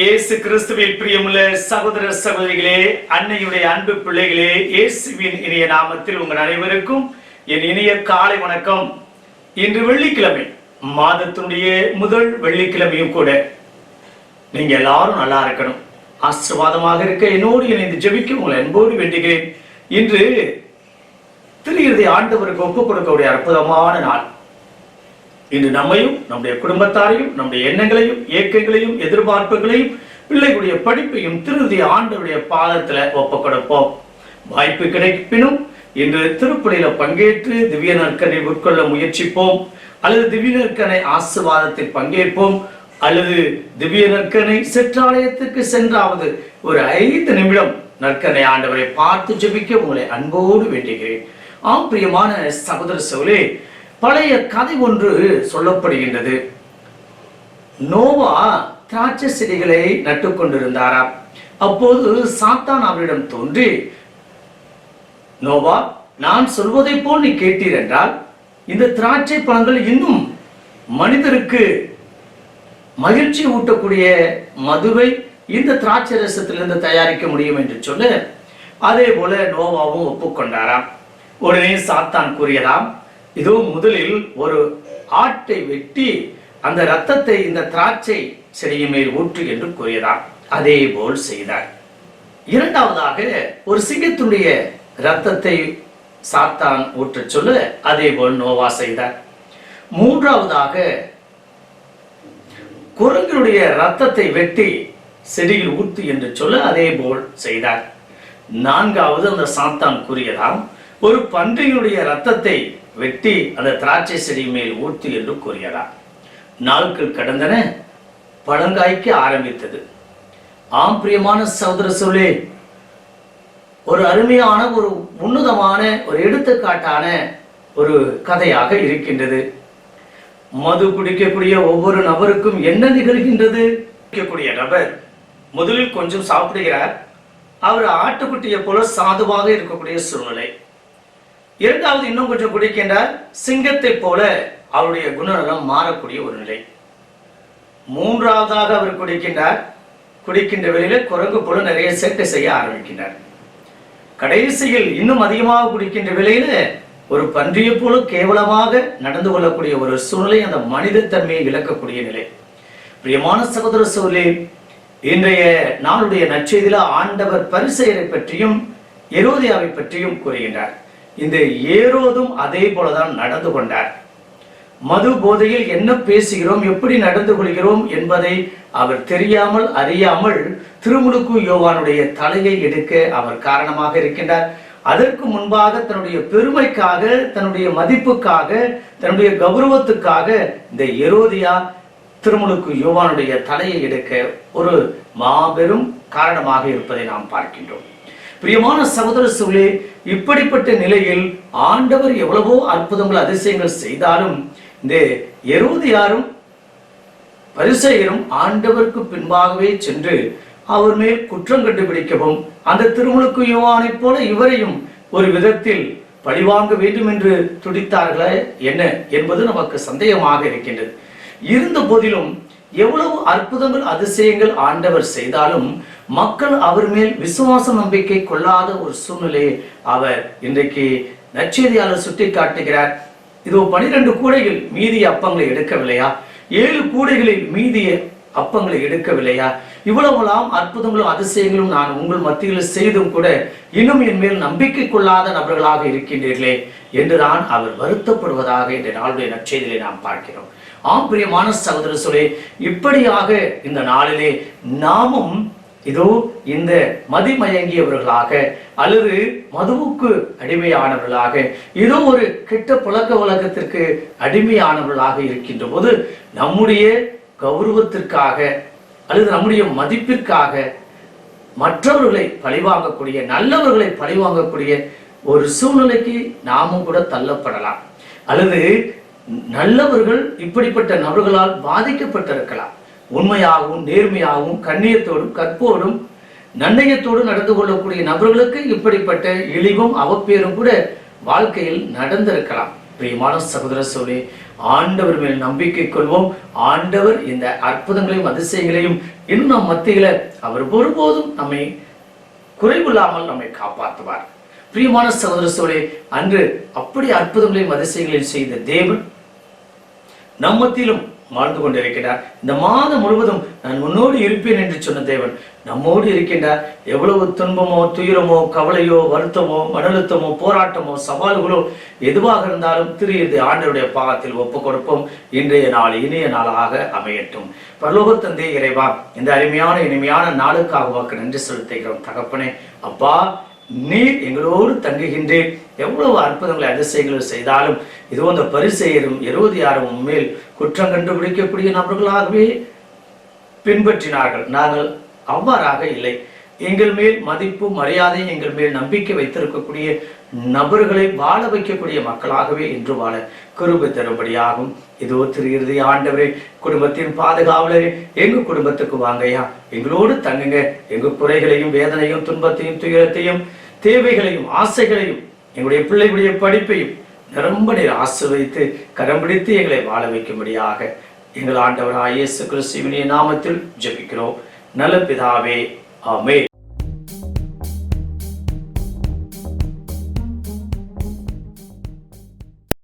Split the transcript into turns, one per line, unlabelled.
இயேசு கிறிஸ்துவில் பிரியமுள்ள சகோதர சகோதரிகளே அன்னையுடைய அன்பு பிள்ளைகளே இயேசுவின் இனிய நாமத்தில் உங்கள் அனைவருக்கும் என் இனிய காலை வணக்கம். இன்று வெள்ளிக்கிழமை மாதத்தினுடைய முதல் வெள்ளிக்கிழமையும் கூட நீங்க எல்லாரும் நல்லா இருக்கணும். ஆசீர்வாதமாக இருக்க என்னோடு இணைந்து ஜெபிக்க உங்களை அன்போடு வேண்டுகிறேன். இன்று திரு ஆண்டவருக்கு ஒப்புக் கொடுக்கக்கூடிய அற்புதமான நாள். இன்று நம்மையும் நம்முடைய குடும்பத்தாரையும் நம்முடைய எண்ணங்களையும் இயக்கங்களையும் எதிர்பார்ப்புகளையும் பிள்ளைகளுடைய படிப்பையும் திருதி ஆண்டவருடைய பாதத்துல ஒப்பு கொடுப்போம் வாய்ப்பு கிடைப்பினும் இன்று திருப்பணியில பங்கேற்று திவ்ய நற்கனை உட்கொள்ள முயற்சிப்போம். அல்லது திவ்ய நற்கனை ஆசிர்வாதத்தில் பங்கேற்போம். அல்லது திவ்ய நற்கனை சிற்றாலயத்துக்கு சென்றாவது ஒரு ஐந்து நிமிடம் நற்கனை ஆண்டவரை பார்த்து ஜெபிக்க உங்களை அன்போடு வேண்டுகிறேன். ஆம் பிரியமான சகோதர சோலே பழைய கதை ஒன்று சொல்லப்படுகின்றது. நோவா திராட்சை செடிகளை நட்டு கொண்டிருந்தாராம். அப்போது சாத்தான் அவரிடம் தோன்றி நோவா நான் சொல்வதை போல் நீ கேட்டீர் என்றால் இந்த திராட்சை பழங்கள் இன்னும் மனிதருக்கு மகிழ்ச்சி ஊட்டக்கூடிய மதுவை இந்த திராட்சை ரசத்திலிருந்து தயாரிக்க முடியும் என்று சொல்ல அதே போல நோவாவும் ஒப்புக்கொண்டாராம். உடனே சாத்தான் கூறியதாம் இதோ முதலில் ஒரு ஆட்டை வெட்டி அந்த இரத்தத்தை இந்த திராட்சை செடியின் மேல் ஊற்று என்று கூறியதாம். அதே போல் செய்தார். இரண்டாவதாக ஒரு சிங்கத்துடைய இரத்தத்தை சாத்தான் ஊற்றச் சொல்ல அதே போல் நோவா செய்தார். மூன்றாவதாக குரங்களுடைய ரத்தத்தை வெட்டி செடியில் ஊத்து என்று சொல்ல அதே போல் செய்தார். நான்காவது அந்த சாத்தான் கூறியதாம் ஒரு பன்றியினுடைய ரத்தத்தை வெட்டி அந்த திராட்சை செடி மேல் ஊத்து என்று கூறியதாம். நாட்கள் கடந்தன பழங்காய்க்க ஆரம்பித்தது. ஆம் பிரியமான சகோதர சொல்லே ஒரு அருமையான ஒரு உன்னதமான ஒரு எடுத்துக்காட்டான ஒரு கதையாக இருக்கின்றது. மது குடிக்கக்கூடிய ஒவ்வொரு நபருக்கும் என்ன நிகழ்கின்றது? குடிக்கக்கூடிய நபர் முதலில் கொஞ்சம் சாப்பிடுகிறார். அவர் ஆட்டுக்குட்டியை போல சாதுவாக இருக்கக்கூடிய சூழ்நிலை. இரண்டாவது இன்னும் கொஞ்சம் குடிக்கின்றார் சிங்கத்தை போல அவருடைய குணநலம் மாறக்கூடிய ஒரு நிலை. மூன்றாவதாக அவர் குடிக்கின்றார். குடிக்கின்ற வேளையில குரங்கு போல நிறைய சேட்டை செய்ய ஆரம்பிக்கின்றார். கடைசியில் இன்னும் அதிகமாக குடிக்கின்ற வேளையில ஒரு பன்றியை போல கேவலமாக நடந்து கொள்ளக்கூடிய ஒரு சூழ்நிலை அந்த மனித தன்மையை விளக்கக்கூடிய நிலை. பிரியமான சகோதர சூழலே இன்றைய நாளுடைய நற்செய்தியில ஆண்டவர் பரிசெயரை பற்றியும் எரோதியாவை பற்றியும் கூறுகின்றார். இந்த ஏரோதும் அதே போலதான் நடந்து கொண்டார். மது போதையில் என்ன பேசுகிறோம் எப்படி நடந்து கொள்கிறோம் என்பதை அவர் தெரியாமல் அறியாமல் திருமுழுக்கு யோவானுடைய தலையை எடுக்க அவர் காரணமாக இருக்கின்றார். அதற்கு முன்பாக தன்னுடைய பெருமைக்காக தன்னுடைய மதிப்புக்காக தன்னுடைய கௌரவத்துக்காக இந்த எரோதியா திருமுழுக்கு யோவானுடைய தலையை எடுக்க ஒரு மாபெரும் காரணமாக இருப்பதை நாம் பார்க்கின்றோம். பிரியமான சகோதர சூழலே இப்படிப்பட்ட நிலையில் ஆண்டவர் எவ்வளவோ அற்புதங்கள் அதிசயங்கள் செய்தாலும் இந்த எரோதியாரும் பரிசெயரும் ஆண்டவருக்கு பின்பாகவே சென்று அவர் மேல் குற்றம் கண்டுபிடிக்கவும் அந்த திருமுழுக்கு யுவானைப் போல இவரையும் ஒரு விதத்தில் பழிவாங்க வேண்டும் என்று துடித்தார்களே என்ன என்பது நமக்கு சந்தேகமாக இருக்கின்றது. இருந்த போதிலும் எவ்வளவு அற்புதங்கள் அதிசயங்கள் ஆண்டவர் செய்தாலும் மக்கள் அவர் மேல் விசுவாச நம்பிக்கை கொள்ளாத ஒரு சூழ்நிலையை அவர் இன்றைக்கு நச்செய்தியாளர் சுட்டி காட்டுகிறார் இதோ பனிரெண்டு கூடைகள் மீதி அப்பங்களை எடுக்கவில்லையா? ஏழு கூடைகளில் மீதிய அப்பங்களை எடுக்கவில்லையா? இவ்வளவுலாம் அற்புதங்களும் அதிசயங்களும் நான் உங்கள் மத்தியில் செய்தும் கூட இன்னும் என் மேல் நம்பிக்கை கொள்ளாத நபர்களாக இருக்கின்றீர்களே என்றுதான் அவர் வருத்தப்படுவதாக இந்த நாளுடைய நற்செய்தியை நாம் பார்க்கிறோம். ஆம் பிரியமான சகோதர சொல்லி இப்படியாக இந்த நாளிலே நாமும் இதோ இந்த மதிமயங்கியவர்களாக அல்லது மதுவுக்கு அடிமையானவர்களாக இதோ ஒரு கெட்ட புழக்க வழக்கத்திற்கு அடிமையானவர்களாக இருக்கின்ற போது நம்முடைய கௌரவத்திற்காக அல்லது நம்முடைய மதிப்பிற்காக மற்றவர்களை பழிவாங்கக்கூடிய நல்லவர்களை பழிவாங்கக்கூடிய ஒரு சூழ்நிலைக்கு நாமும் கூட தள்ளப்படலாம். அல்லது நல்லவர்கள் இப்படிப்பட்ட நபர்களால் பாதிக்கப்பட்டிருக்கலாம். உண்மையாகவும் நேர்மையாகவும் கண்ணியத்தோடும் கற்போடும் நன்னயத்தோடு நடந்து கொள்ளக்கூடிய நபர்களுக்கு இப்படிப்பட்ட இழிவும் அவப்பேரும் கூட வாழ்க்கையில் நடந்திருக்கலாம். பிரியமான சகோதர சோழே ஆண்டவர் மேல் நம்பிக்கை கொள்வோம். ஆண்டவர் இந்த அற்புதங்களையும் அதிசயங்களையும் இன்னும் நம் மத்தியில அவர் ஒருபோதும் நம்மை குறைவில்லாமல் நம்மை காப்பாற்றுவார். பிரியமான சகோதர சோழே அன்று அப்படி அற்புதங்களையும் அதிசயங்களையும் செய்த தேவன் நம்மத்திலும் வாழ்ந்து கொண்டிருக்கிறார் இந்த மாதம் முழுவதும் நான் உன்னோடு இருப்பேன் என்று சொன்ன தேவன் நம்மோடு இருக்கின்றார். எவ்வளவு துன்பமோ துயரமோ கவலையோ வருத்தமோ மனழுத்தமோ போராட்டமோ சவால்களோ எதுவாக இருந்தாலும் திரு இது ஆண்டருடைய பாகத்தில் ஒப்பு கொடுப்போம் இன்றைய நாள் இனிய நாளாக அமையட்டும். பரலோக தந்தை இறைவா இந்த அருமையான இனிமையான நாளுக்காக வாக்கு நன்றி செலுத்துகிறோம். தகப்பனே அப்பா நீர் எங்களோடு தங்குகின்றேன். எவ்வளவு அற்புதங்களை அதிசயங்கள் செய்தாலும் இதோ அந்த பரிசெயரும் இருபதியாரும் மேல் குற்றம் கண்டுபிடிக்கக்கூடிய நபர்களாகவே பின்பற்றினார்கள். நாங்கள் அவ்வாறாக இல்லை. எங்கள் மேல் மதிப்பு மரியாதை எங்கள் மேல் நம்பிக்கை வைத்திருக்கக்கூடிய நபர்களை வாழ வைக்கக்கூடிய மக்களாகவே இன்று வாழ கிருபை தரும்படியாகும் இதோ திரு இறுதி ஆண்டவரே குடும்பத்தின் பாதுகாவலரே எங்க குடும்பத்துக்கு வாங்கய்யா? எங்களோடு தங்குங்க. எங்க குறைகளையும் வேதனையும் துன்பத்தையும் துயரத்தையும் தேவைகளையும் ஆசைகளையும் எங்களுடைய பிள்ளைகளுடைய படிப்பையும் நிரம்ப நீர் ஆசிர்வதித்து கரம் பிடித்து எங்களை வாழ வைக்கும்படியாக எங்கள் ஆண்டவராக இயேசு கிறிஸ்துவினிய நாமத்தில் ஜெபிக்கிறோம். நல்ல பிதாவே ஆமே